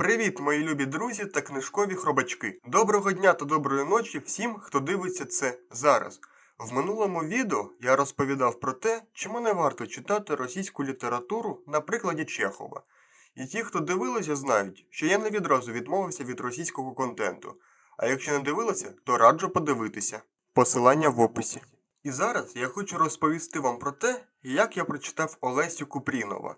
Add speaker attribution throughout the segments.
Speaker 1: Привіт, мої любі друзі та книжкові хробачки. Доброго дня та доброї ночі всім, хто дивиться це зараз. В минулому відео я розповідав про те, чому не варто читати російську літературу на прикладі Чехова. І ті, хто дивилися, знають, що я не відразу відмовився від російського контенту. А якщо не дивилися, то раджу подивитися. Посилання в описі. І зараз я хочу розповісти вам про те, як я прочитав Олесю Купрінова.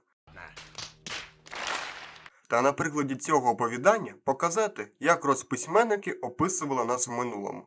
Speaker 1: Та на прикладі цього оповідання показати, як розписьменники описували нас в минулому.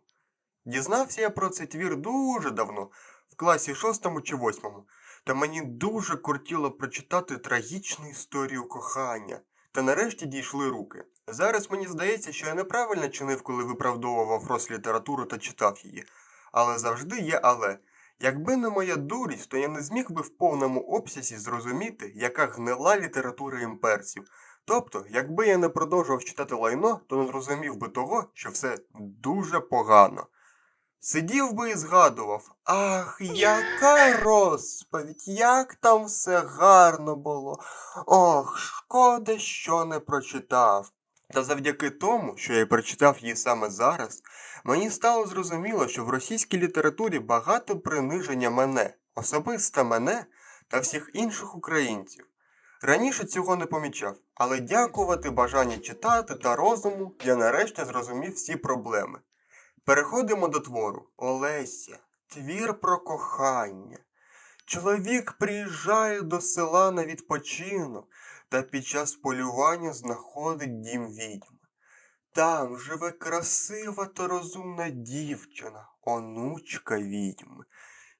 Speaker 1: Дізнався я про цей твір дуже давно, в класі шостому чи восьмому, та мені дуже кортіло прочитати трагічну історію кохання. Та нарешті дійшли руки. Зараз мені здається, що я неправильно чинив, коли виправдовував Рослітературу та читав її. Але завжди є але. Якби не моя дурість, то я не зміг би в повному обсязі зрозуміти, яка гнила література імперців. Тобто, якби я не продовжував читати лайно, то не зрозумів би того, що все дуже погано. Сидів би і згадував, ах, яка розповідь, як там все гарно було. Ох, шкода, що не прочитав. Та завдяки тому, що я прочитав її саме зараз, мені стало зрозуміло, що в російській літературі багато приниження мене, особисто мене та всіх інших українців. Раніше цього не помічав, але дякувати бажанню читати та розуму я нарешті зрозумів всі проблеми. Переходимо до твору. Олеся. Твір про кохання. Чоловік приїжджає до села на відпочинок та під час полювання знаходить дім відьми. Там живе красива та розумна дівчина, онучка відьми.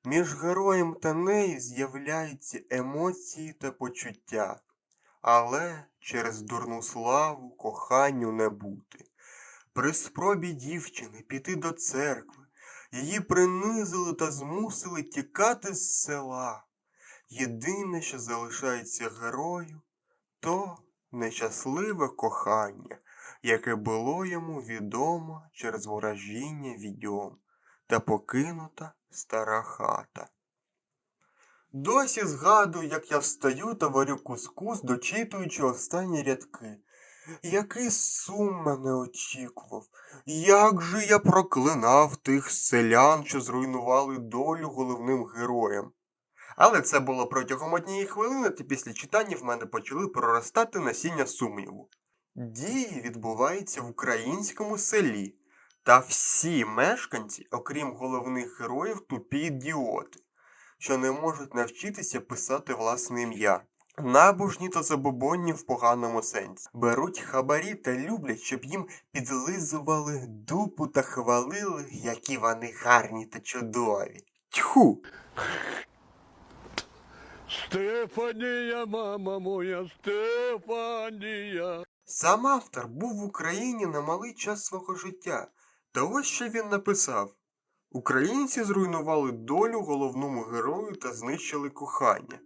Speaker 1: Між героєм та нею з'являються емоції та почуття, але через дурну славу коханню не бути. При спробі дівчини піти до церкви її принизили та змусили тікати з села. Єдине, що залишається герою, то нещасливе кохання, яке було йому відомо через ворожіння відьом та покинута стара хата. Досі згадую, як я встаю та варю кускус, дочитуючи останні рядки. Який сум мене очікував, як же я проклинав тих селян, що зруйнували долю головним героям. Але це було протягом однієї хвилини, та після читання в мене почали проростати насіння сумніву. Дії відбуваються в українському селі, та всі мешканці, окрім головних героїв, тупі ідіоти, що не можуть навчитися писати власне ім'я. Набожні та забобонні в поганому сенсі. Беруть хабарі та люблять, щоб їм підлизували дупу та хвалили, які вони гарні та чудові. Тьху!
Speaker 2: Стефанія, мама моя, Стефанія.
Speaker 1: Сам автор був в Україні на малий час свого життя. Та ось що він написав: Українці зруйнували долю головному герою та знищили кохання.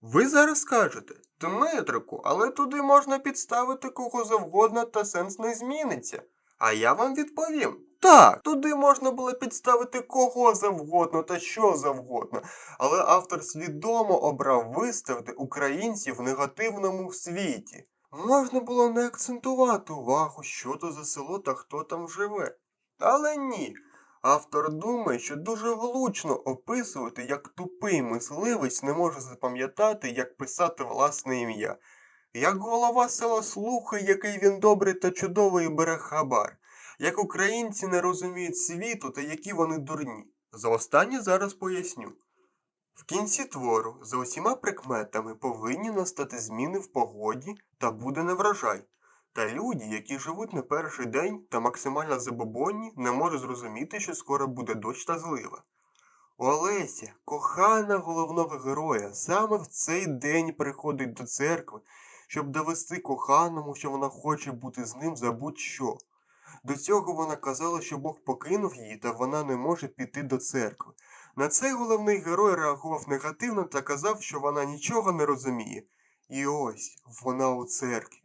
Speaker 1: Ви зараз скажете, Дмитрику, але туди можна підставити кого завгодно та сенс не зміниться. А я вам відповім. Так, туди можна було підставити кого завгодно та що завгодно, але автор свідомо обрав виставити українців в негативному світі. Можна було не акцентувати увагу, що то за село та хто там живе. Але ні. Автор думає, що дуже влучно описувати, як тупий мисливець не може запам'ятати, як писати власне ім'я, як голова села слухає, який він добрий та чудовий бере хабар, як українці не розуміють світу та які вони дурні. За останнє зараз поясню. В кінці твору за усіма прикметами повинні настати зміни в погоді та буде неврожай. Та люди, які живуть на перший день та максимально забобонні, не можуть зрозуміти, що скоро буде дощ та злива. Олеся, кохана головного героя, саме в цей день приходить до церкви, щоб довести коханому, що вона хоче бути з ним за будь-що. До цього вона казала, що Бог покинув її, та вона не може піти до церкви. На це головний герой реагував негативно та казав, що вона нічого не розуміє. І ось вона у церкві.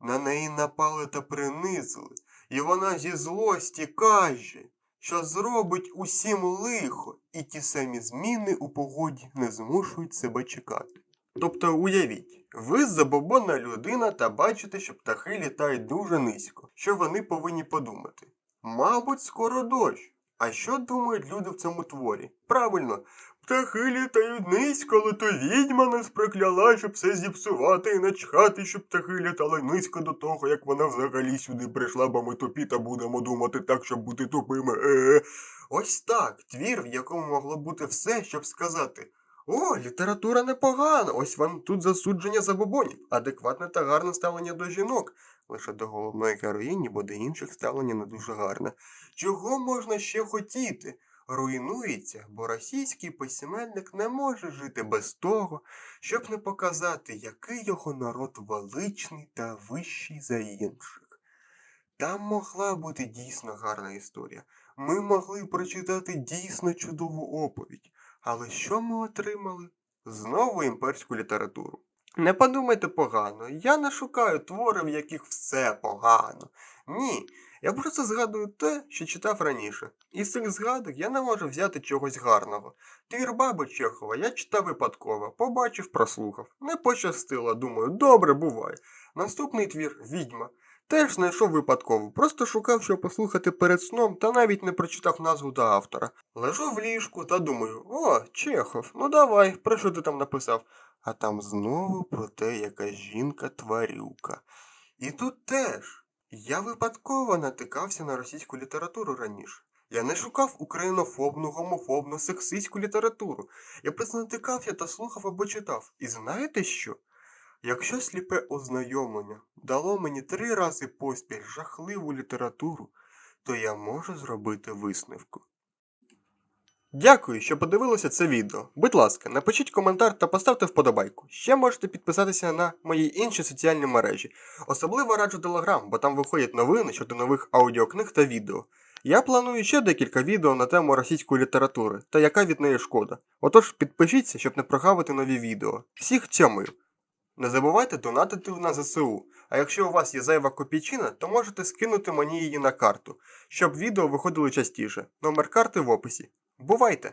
Speaker 1: На неї напали та принизили, і вона зі злості каже, що зробить усім лихо, і ті самі зміни у погоді не змушують себе чекати. Тобто уявіть, ви забобонна людина та бачите, що птахи літають дуже низько. Що вони повинні подумати? Мабуть, скоро дощ. А що думають люди в цьому творі? Правильно, птахи літають низько, але то відьма нас прокляла, щоб все зіпсувати і начхати, щоб птахи літали низько до того, як вона взагалі сюди прийшла, бо ми тупі та будемо думати так, щоб бути тупими. Е-е. Ось так, твір, в якому могло бути все, щоб сказати. О, література непогана. Ось вам тут засудження забобонів, адекватне та гарне ставлення до жінок. Лише до головної героїні, бо до інших ставлення не дуже гарне. Чого можна ще хотіти? Руйнується, бо російський письменник не може жити без того, щоб не показати, який його народ величний та вищий за інших. Там могла бути дійсно гарна історія. Ми могли прочитати дійсно чудову оповідь. Але що ми отримали? Знову імперську літературу. Не подумайте погано, я не шукаю твори, в яких все погано. Ні, я просто згадую те, що читав раніше. Із цих згадок я не можу взяти чогось гарного. Твір баби Чехова я читав випадково, побачив, прослухав. Не пощастило, думаю, добре буває. Наступний твір відьма. Теж знайшов випадково, просто шукав, що послухати перед сном, та навіть не прочитав назву до автора. Лежу в ліжку та думаю: о, Чехов, ну давай, про що ти там написав? А там знову про те, яка жінка тварюка. І тут теж я випадково натикався на російську літературу раніше. Я не шукав українофобну, гомофобну, сексистську літературу. Я просто натикався та слухав або читав. І знаєте що? Якщо сліпе ознайомлення дало мені три рази поспіль жахливу літературу, то я можу зробити висновку. Дякую, що подивилися це відео. Будь ласка, напишіть коментар та поставте вподобайку. Ще можете підписатися на мої інші соціальні мережі. Особливо раджу Telegram, бо там виходять новини щодо нових аудіокниг та відео. Я планую ще декілька відео на тему російської літератури та яка від неї шкода. Отож підпишіться, щоб не прогавити нові відео. Всіх цьомив! Не забувайте донатити на ЗСУ. А якщо у вас є зайва копійчина, то можете скинути мені її на карту, щоб відео виходили частіше. Номер карти в описі. Бувайте!